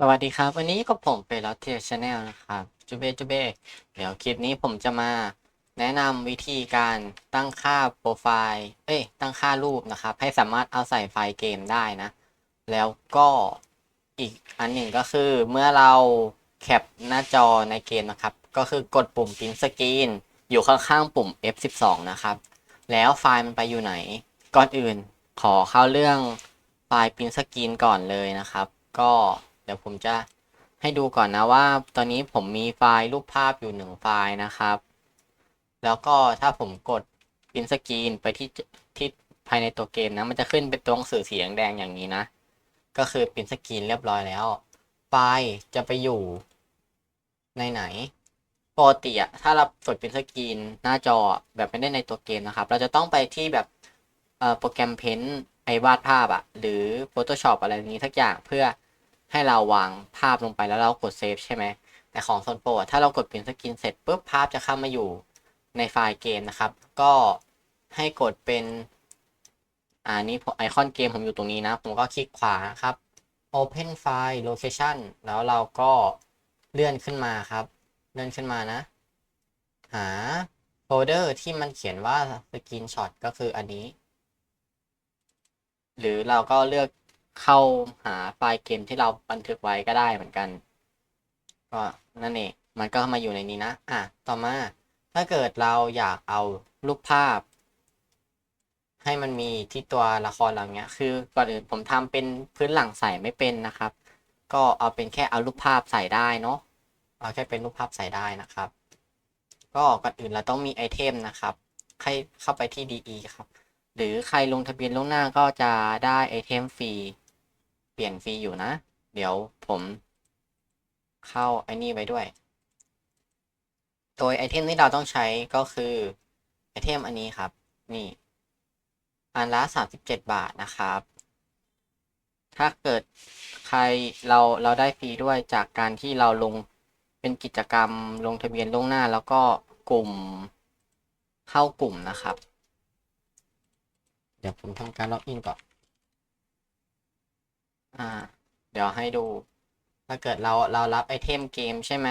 สวัสดีครับ วันนี้ก็ผมเป็นลอตเทียชาแนลนะครับจูเบจูเบเดี๋ยวคลิปนี้ผมจะมาแนะนำวิธีการตั้งค่าโปรไฟล์เอ้ยตั้งค่ารูปนะครับ ให้สามารถเอาใส่ไฟล์เกมได้นะ แล้วก็อีกอันหนึ่งก็คือเมื่อเราแคปหน้าจอในเกมนะครับ ก็คือกดปุ่ม Print Screen อยู่ข้างๆปุ่ม F12 นะครับ แล้วไฟล์มันไปอยู่ไหน ก่อนอื่นขอเข้าเรื่องไฟล์ Print Screen ก่อนเลยนะครับ ก็ เดี๋ยวผมจะให้ดูก่อนนะว่า ตอนนี้ผมมีไฟล์รูปภาพอยู่หนึ่งไฟล์นะครับ แล้วก็ถ้าผมกด Print Screen ไปที่ที่ภายในตัวเกมนะ มันจะขึ้นเป็นตัวหนังสือสีแดงอย่างนี้นะ ก็คือ Print Screen เรียบร้อยแล้ว ไฟล์จะไปอยู่ในไหนปกติอะถ้าเรากด Print Screen หน้าจอแบบไม่ได้ในตัวเกมนะครับ เราจะต้องไปที่แบบโปรแกรม Paint ไอวาดภาพอะหรือ Photoshop อะไรอย่างนี้ทักอย่างเพื่อ ให้เราวางภาพลงไปแล้วเรากดเซฟใช่ไหมแต่ของ s o n Pro อะถ้าเรากด Print Screen เสร็จปุ๊บภาพจะเข้ามาอยู่ในไฟล์เกมนะครับ ก็ให้กดเป็นอ่านี่ไอคอนเกมผมอยู่ตรงนี้นะ ผมก็คลิกขวาครับ Open File Location แล้วเราก็เลื่อนขึ้นมาครับ เลื่อนขึ้นมานะ หาโฟลเดอร์ที่มันเขียนว่า Screenshot ก็คืออันนี้ หรือเราก็เลือก เข้าหาไฟล์เกมที่เราบันทึกไว้ก็ได้เหมือนกัน ก็นั่นเอง มันก็มาอยู่ในนี้นะ อะ ต่อมา ถ้าเกิดเราอยากเอารูปภาพ ให้มันมีที่ตัวละครเราเนี้ย คือก่อนอื่นผมทำเป็นพื้นหลังใส่ไม่เป็นนะครับ ก็เอาเป็นแค่เอารูปภาพใส่ได้เนาะ เอาแค่เป็นรูปภาพใส่ได้นะครับ ก็ก่อนอื่นเราต้องมีไอเทมนะครับ ให้เข้าไปที่ DE ครับ หรือใครลงทะเบียนล่วงหน้าก็จะได้ไอเทมฟรี เปลี่ยนฟรีอยู่นะ เดี๋ยวผมเข้าไอ้นี่ไว้ด้วย โดยไอเทมที่เราต้องใช้ก็คือไอเทมอันนี้ครับ นี่อันละสามสิบเจ็ดบาทนะครับ ถ้าเกิดใครเราเราได้ฟรีด้วยจากการที่เราลงเป็นกิจกรรมลงทะเบียนล่วงหน้า แล้วก็กลุ่มเข้ากลุ่มนะครับ เดี๋ยวผมทำการล็อกอินก่อน อ่า เดี๋ยวให้ดู ถ้าเกิดเราเรารับไอเทมเกมใช่ไหม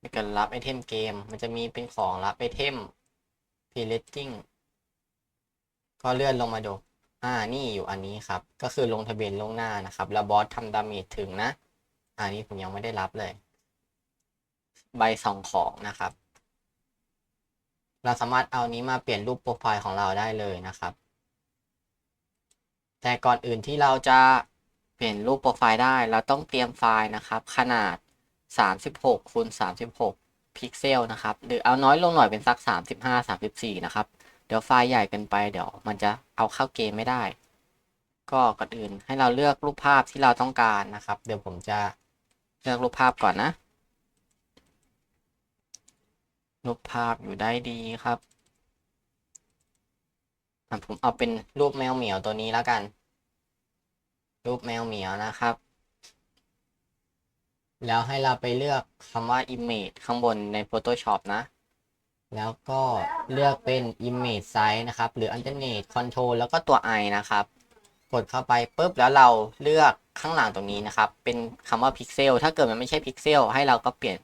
ถ้าเกิดรับไอเทมเกม มันจะมีเป็นของรับไอเทม p r e t i n g ก็เลื่อนลงมาดู อ่า นี่อยู่อันนี้ครับ ก็คือลงทะเบียนล่วงหน้านะครับ แล้วบอสทำดาเมจถึงนะ อันนี้ผมยังไม่ได้รับเลย ใบสองของนะครับ เราสามารถเอานี้มาเปลี่ยนรูปโปรไฟล์ของเราได้เลยนะครับ แต่ก่อนอื่นที่เราจะเปลี่ยนรูปโปรไฟล์ได้ เราต้องเตรียมไฟล์นะครับ ขนาด 36คูณ36 พิกเซลนะครับ หรือเอาน้อยลงหน่อยเป็นสัก 35 34 นะครับ เดี๋ยวไฟล์ใหญ่เกินไปเดี๋ยวมันจะเอาเข้าเกมไม่ได้ ก็ก่อนอื่นให้เราเลือกรูปภาพที่เราต้องการนะครับ เดี๋ยวผมจะเลือกรูปภาพก่อนนะรูปภาพอยู่ได้ดีครับ ผมเอาเป็นรูปแมวเหมียวตัวนี้แล้วกัน รูปแมวเหมียวนะครับ แล้วให้เราไปเลือกคำว่า image ข้างบนใน Photoshop นะ แล้วก็เลือกเป็น image size นะครับ หรือ alternate control แล้วก็ตัว i นะครับ กดเข้าไปปุ๊บแล้วเราเลือกข้างหลังตรงนี้นะครับ เป็นคำว่า pixel ถ้าเกิดมันไม่ใช่ pixel ให้เราก็เปลี่ยน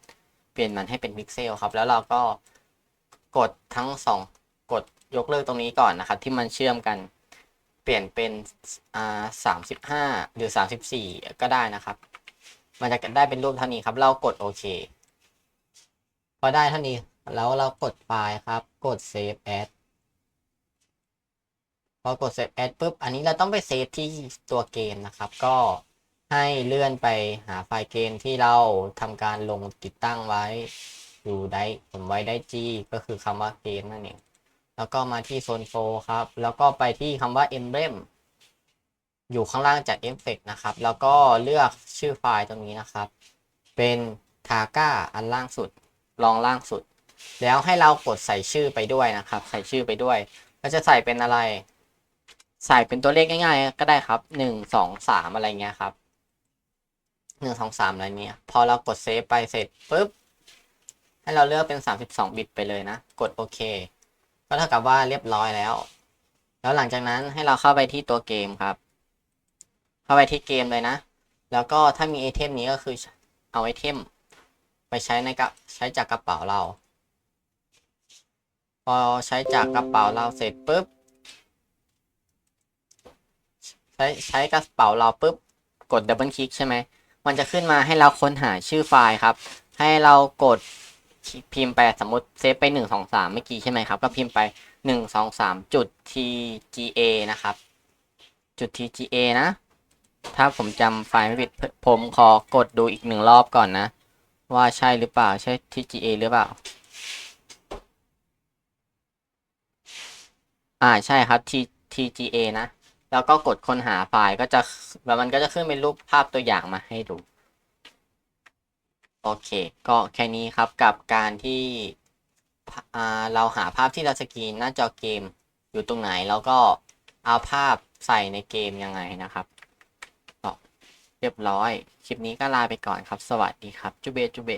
เปลี่ยนมันให้เป็น pixel ครับ แล้วเราก็กดทั้งสองกด ยกเลิกตรงนี้ก่อนนะครับ ที่มันเชื่อมกัน เปลี่ยนเป็นอ่าสามสิบห้าหรือสามสิบสี่ก็ได้นะครับ มันจะได้เป็นรูปเท่านี้ครับ เรากดโอเค พอได้เท่านี้แล้วเรากดไฟล์ครับ กด save as พอกด save as ปุ๊บ อันนี้เราต้องไปเซฟที่ตัวเกมนะครับ ก็ให้เลื่อนไปหาไฟล์เกมที่เราทำการลงติดตั้งไว้ อยู่ได้ผมไว้ได้ G ก็คือคำว่าเกมนั่นเอง แล้วก็มาที่โซนโฟครับ แล้วก็ไปที่คำว่า emblem อยู่ข้างล่างจาก effect นะครับ แล้วก็เลือกชื่อไฟล์ตรงนี้นะครับ เป็น taga อันล่างสุดรองล่างสุด แล้วให้เรากดใส่ชื่อไปด้วยนะครับ ใส่ชื่อไปด้วยเราจะใส่เป็นอะไร ใส่เป็นตัวเลขง่ายๆ ก็ได้ครับหนึ่งสองสามอะไรเงี้ยครับหนึ่งสองสามอะไรเนี้ย พอเรากดเซฟไปเสร็จปุ๊บให้เราเลือกเป็นสามสิบสองบิตไปเลยนะ กดโอเค ก็เท่ากับว่าเรียบร้อยแล้ว แล้วหลังจากนั้นให้เราเข้าไปที่ตัวเกมครับ เข้าไปที่เกมเลยนะ แล้วก็ถ้ามีไอเทมนี้ก็คือเอาไอเทมไปใช้ในกระใช้จากกระเป๋าเรา พอใช้จากกระเป๋าเราเสร็จปุ๊บใช้ใช้กระเป๋าเราปุ๊บกดดับเบิลคลิกใช่ไหมมันจะขึ้นมาให้เราค้นหาชื่อไฟล์ครับ ให้เรากด พิมพ์ไปสมมติเซฟไปหนึ่งสองสามเมื่อกี้ใช่ไหมครับ ก็พิมพ์ไปหนึ่งสองสามจุด tga นะครับ จุด tga นะ ถ้าผมจำไฟล์ไม่ผิดผมขอกดดูอีกหนึ่งรอบก่อนนะ ว่าใช่หรือเปล่าใช่ tga หรือเปล่า อ่าใช่ครับ T tga นะ แล้วก็กดค้นหาไฟล์ก็จะแล้วมันก็จะขึ้นเป็นรูปภาพตัวอย่างมาให้ดู โอเค ก็แค่นี้ครับกับการที่เราหาภาพที่เราสกรีนหน้าจอเกมอยู่ตรงไหน แล้วก็เอาภาพใส่ในเกมยังไงนะครับเรียบร้อย คลิปนี้ก็ลาไปก่อนครับ สวัสดีครับ จุเบจุเบ